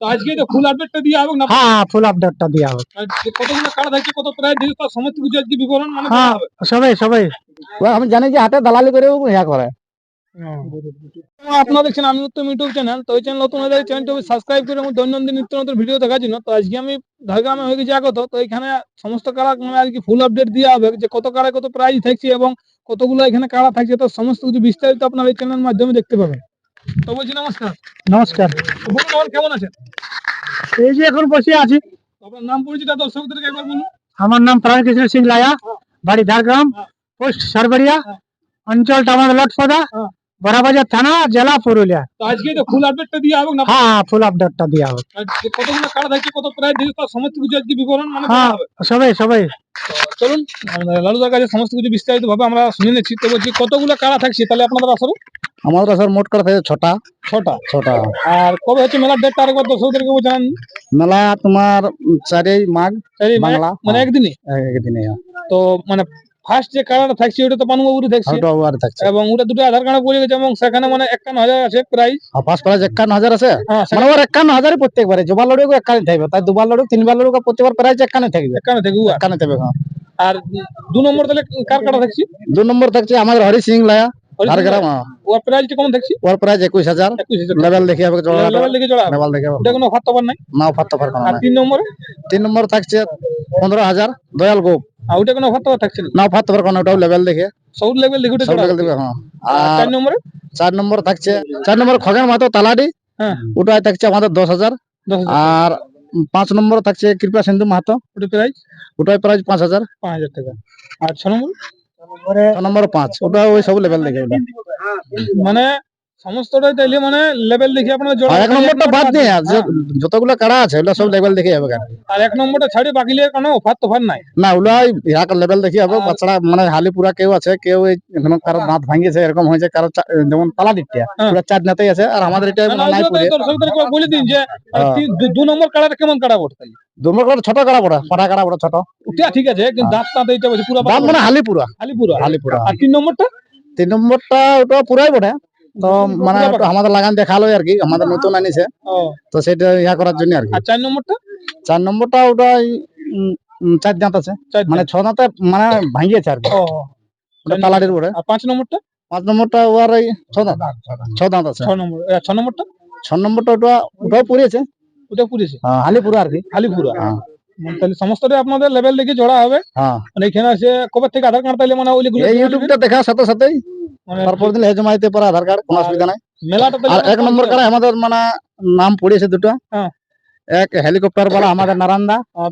তো আজকে তো ফুল আপডেটটা দিয়ে হবে না? হ্যাঁ ফুল আপডেটটা দেওয়া হবে। কতগুলো কার্ড থাকছে কত প্রাইস দিয়েছে তার সমস্ত কিছু আজকে বিবরণ মানে হ্যাঁ। সবাই সবাই। আমি জানি যে হাতে দালালি করে ইয়া করে। আপনারা দেখছেন আমি উত্তম ইউটিউব চ্যানেল তো এই চ্যানেল নতুন চ্যানেলটা সাবস্ক্রাইব করে এবং দৈনন্দিন নিত্য নতুন ভিডিও দেখার জন্য। তো আজকে আমি ঝাড়গ্রামে হয়ে গেছি আগত তো এখানে সমস্ত কারা মানে আজকে ফুল আপডেট দেওয়া হবে। যে কত কারা কত প্রাইস থাকছে এবং কতগুলো এখানে কারা থাকছে তো সমস্ত কিছু বিস্তারিত আপনারা এই চ্যানেলের মাধ্যমে দেখতে পাবেন। তো বলছি নমস্কার। নমস্কার। তো বলুন আমার কেমন আছেন? এই যে এখন বসে আছি। তো আপনার নাম পরিচিত দর্শকদেরকে একবার বলুন। আমার নাম প্রাণকৃষ্ণ সিং লায়া বাড়ি ঝাড়গ্রাম পোস্ট সরবরিয়া হ্যাঁ। অঞ্চলটা আমাদের লটসদা হ্যাঁ। বড়াবাজার থানা জেলা পুরুলিয়া। তো আজকে তো ফুল আপডেটটা দিয়ে হবে না? হ্যাঁ ফুল আপডেটটা দেওয়া হবে। আর যে কতগুলো কার্ড থাকছে কত প্রাইস দিয়েছে তার সমস্ত কিছু আজকে বিবরণ মানে হ্যাঁ। দেওয়া হবে। সবাই সবাই। চলুন আমাদের লালুদার কাছে সমস্ত কিছু বিস্তারিত ভাবে আমরা শুনে নিচ্ছি। তো বলছি কতগুলো কারা থাকছে তাহলে আপনাদের আসলে? আমাদের স্যার মোট করে থাকে ছটা। ছটা? ছটা। আর কবে হচ্ছে মেলার ডেটটা আরেকবার দর্শকদেরকে জানান মেলা তোমার চারই মাঘ চারি মানে বাংলা। মানে একদিনই একদিনে? তো মানে ফার্স্ট যে কার্ডটা থাকছে ওটা তো পানুবাবুরই থাকছে। আর থাকছে। এবং ওটা দুটো আধার কার্ডে পড়ে গেছে এবং সেখানে মানে একান্ন হাজার আছে প্রাইস প্রাইজ একান্ন হাজার আছে। হ্যাঁ মানে ওর একান্ন হাজারই প্রত্যেকবারে। জোবার লড়ুক একান্ন থাকবে তাই দুবার লড়ুক তিনবার লড়ুক প্রত্যেকবার প্রাইজ একান্ন থাকবে। একান্ন থাকবে উয়া। একান্ন থাকবে হ্যাঁ। আর দু নম্বর তাহলে কার কার্ডটা থাকছে? দু নম্বর থাকছে আমাদের হরি সিং লায়া ঝাড়গ্রাম হ্যাঁ। ওর প্রাইসটা কেমন থাকছে? ওর একুশ হাজার। লেভেল দেখে হবে লেভেল দেখে ওটা কোনো টফার নাই? নাও ফাত্তা পার আর তিন নম্বরে? তিন নম্বর থাকছে পনেরো হাজার দয়াল গোপ। আর ওটা কোনো অফার থাকছে না? নাও ফাত্তা পার কোনো ওটাও লেভেল দেখে। সব লেভেল দিকে ওটা লেভেল দেখে হ্যাঁ। আর আর চার নম্বরে? চার নম্বর থাকছে চার নম্বর খগেন মাতো তালাডি। হ্যাঁ। ওটাই থাকছে আমাদের দশ হাজার। দশ হাজার। আর পাঁচ নম্বর থাকছে কৃপা সিন্ধু মাহাতো ওটা প্রাইস ওটাই প্রাইজ পাঁচ হাজার। পাঁচ হাজার টাকা। আর ছ নম্বর? ছ নম্বর পাঁচ। ওটা ওই সব লেভেল দেখে মানে সমস্তটাই তাইলে মানে লেভেল দেখে আপনারা জোড়া এক নম্বরটা বাদ দিয়ে হ্যাঁ। যতগুলো কাড়া আছে ওগুলো সব লেভেল দেখে হবে আর এক নম্বরটা ছাড়ি বাকি লিয়ে কোনো অফার তোফার নাই। না ওগুলো ইহাক লেভেল দেখে হবে। বাচ্চারা মানে হালি পুরা কেউ আছে কেউ এখনও কারও দাঁত ভাঙিয়েছে এরকম হয়েছে কারও যেমন দিকটা হ্যাঁ। পুরা চার নাতেই আছে। আর আমাদের এটা নাই পুরে। তো বলে দিন যে হ্যাঁ। দু- নম্বর কাড়াটা কেমন কাড়া পড়ে তাহলে দু নম্বর কাড়া ছোট কাড়া পড়া পাটা কাড়া ছোট। ওটা ঠিক আছে কিন্তু দাঁত দাঁত এইটা বলছে পুরো দাম মানে আর তিন নম্বরটা? তিন নম্বরটা ওটা পুরাই তো মানে আমাদের লাগান দেখাল আর কি আমাদের নতুন আনিছে। তো সেটা ইয়া করার জন্য আর কি। চার নম্বরটা? চার নম্বরটা ওটা চার দাঁত আছে। মানে ছ দাঁতে মানে ভাঙিয়েছে আর কি। ও ওটা তালাডির পরে আর পাঁচ নম্বরটা? পাঁচ নম্বরটা ওর এই ছ দাঁত। ছ দাঁত আছে। ছ নম্বর ছ নম্বরটা? ছ নম্বরটা ওটা ওটাও পুড়িয়েছে। ওটা পুরেছে হালি পুরা আর কি। খালি পুরো হ্যাঁ। তাহলে সমস্তটাই আপনাদের লেভেল দেখে জোড়া হবে। হ্যাঁ। মানে এখানে আছে কবে থেকে আধার কার্ড তাহলে মানে ওইগুলো এই ইউটিউবটা দেখার সাথে সাথেই। তারপর দিন হেজমা দিতে পারে আধার কার্ড কোনো অসুবিধা নাই। মেলাটা আর এক নম্বর কারে আমাদের মানে নাম পড়িয়েছে দুটো। হ্যাঁ। এক হেলিকপ্টার বলা আমাদের নারান্দা হ্যাঁ,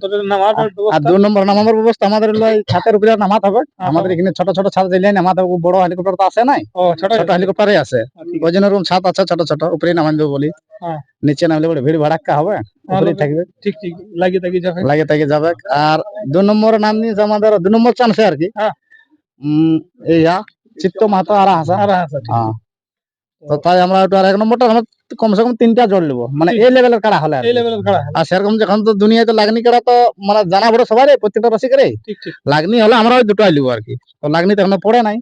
আর দু নম্বর ব্যবস্থা আমাদের ছাতের উপরে নামাতে হবে। হ্যাঁ, আমাদের এখানে ছোট ছোট ছাদ দিলে নামাতে হবে বড় হেলিকপ্টার তো আসে নাই? ছোট ছোট হেলিকপ্টারই আছে। হ্যাঁ, ওই জন্য রুম ছাদ আছে ছোট ছোট উপরে নামান দেবো বলি। হ্যাঁ। নিচে নামলে ভিড় ভাড়াক্কা হবে। থাকবে। ঠিক ঠিক লাগিয়ে তাকিয়ে যাবে লাগে থাকে যাবে আর দু নম্বর নাম নিয়েছে আমাদের দু নম্বর চান্সে আর কি। হ্যাঁ। এইয়া চিত্ত মাহাতো আর হাসা আর হাসা হ্যাঁ। তো তাই আমরা ওটা এক নম্বরটা আমরা কমসে কম তিনটা জোড় নেব। মানে এই লেভেলের কাড়া হলে আর এই লেভেলের খেলা আর সেরকম যখন তো দুনিয়াতে লাগনি কাড়া তো মানে জানা বড় সবাই প্রত্যেকটা ঠিক লাগনি হলে আমরা ওই দুটো লিবো আর কি। তো লাগনি তো এখনও পড়ে নাই।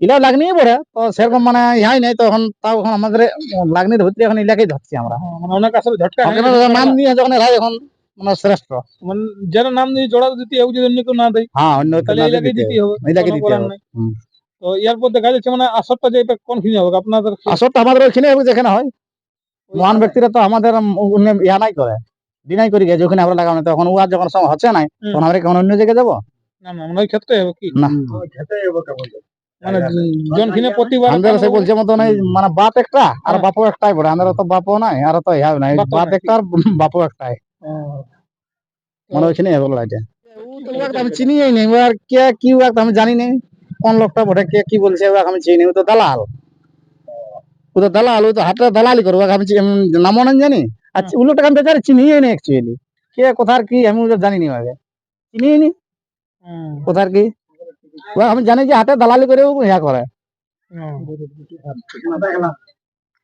ইলা লাগনি পড়ে। তো সেরকম মানে ইহাই নাই তখন তাও এখন আমাদের লাগনি ধরতে এখন ইলাকেই ধরছি আমরা। হ্যাঁ, মানে অনেক আসলে ঝটকা। নাম নিয়ে যখন এরাই এখন মানে শ্রেষ্ঠ। মানে যারা নাম দিয়ে জোড়া দিতে যদি অন্য কেউ না দেয় হ্যাঁ অন্য তাহলে দিতে। হবে। এলাকায় দিতে হবে। তো ইয়ার পর দেখা যাচ্ছে মানে আসরটা যে এটা কোন কিনে হবে? আপনাদের আসরটা আমাদের ওইখানে হবে যেখানে হয়। মহান ব্যক্তিরা তো আমাদের অন্য ইয়া নাই করে দিনাই করি গেছে ওখানে আমরা লাগানো তখন ও আর যখন সময় হচ্ছে নাই তখন আমরা কেমন অন্য জায়গায় যাব? না না মানে ওই ক্ষেত্রে হবে কি? না। মানে জন কিনে প্রতিবার আমাদের সে বলছে এই মানে বাপ একটা আর হ্যাঁ। বাপও একটাই বড় আমাদের তো বাপও নাই আর তো ইয়া নাই বাপ একটা আর বাপও একটাই। মানে ওইখানে হবে লড়াইটা। আমি চিনি নেই আর কে কি আমি জানি নেই। কোন লোকটা বটে? কে কি বলছে? আমি চিনি ও তো দালাল। ও তো দালাল ও তো হাটে দালালি করব। আমি নামও না জানি? আর হ্যাঁ। ও আমি বেচারি চিনি নেই অ্যাকচুয়ালি কে কোথার কি আমি ওটা জানি নি আগে চিনি নি? কোথার কি? আমি জানি যে হাটে দালালি করে ও ইয়া করে।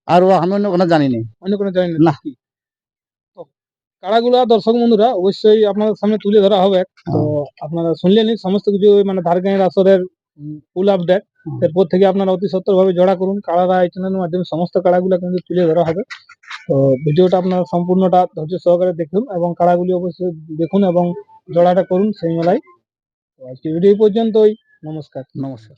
আর ও আমি অন্য কোনো জানি নি। অন্য কোনো জানি না। না? কাড়াগুলা দর্শক বন্ধুরা অবশ্যই আপনাদের সামনে তুলে ধরা হবে। তো আপনারা শুনলেনি সমস্ত কিছু মানে ধারগাঁয়ের আসরের ফুল আপডেট এরপর থেকে আপনারা অতি সত্তরভাবে জড়া করুন। কাড়ারা এই চ্যানেলের মাধ্যমে সমস্ত কাড়াগুলো কিন্তু তুলে ধরা হবে। তো ভিডিওটা আপনারা সম্পূর্ণটা ধৈর্য সহকারে দেখুন এবং কাড়াগুলি অবশ্যই দেখুন এবং জড়াটা করুন সেই মেলায়। তো আজকে ভিডিও পর্যন্তই। নমস্কার। নমস্কার।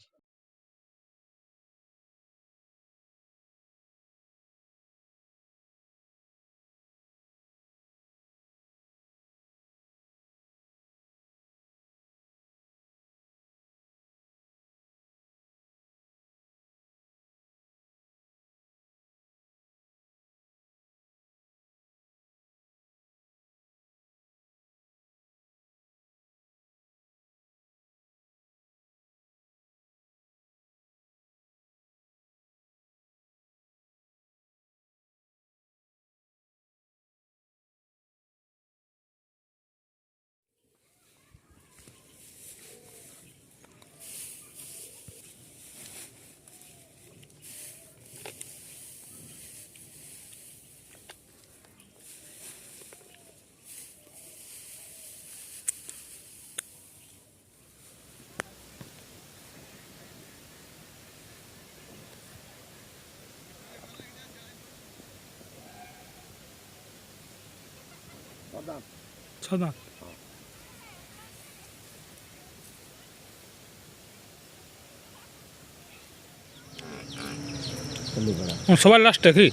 ছদা সবার লাস্টে কি?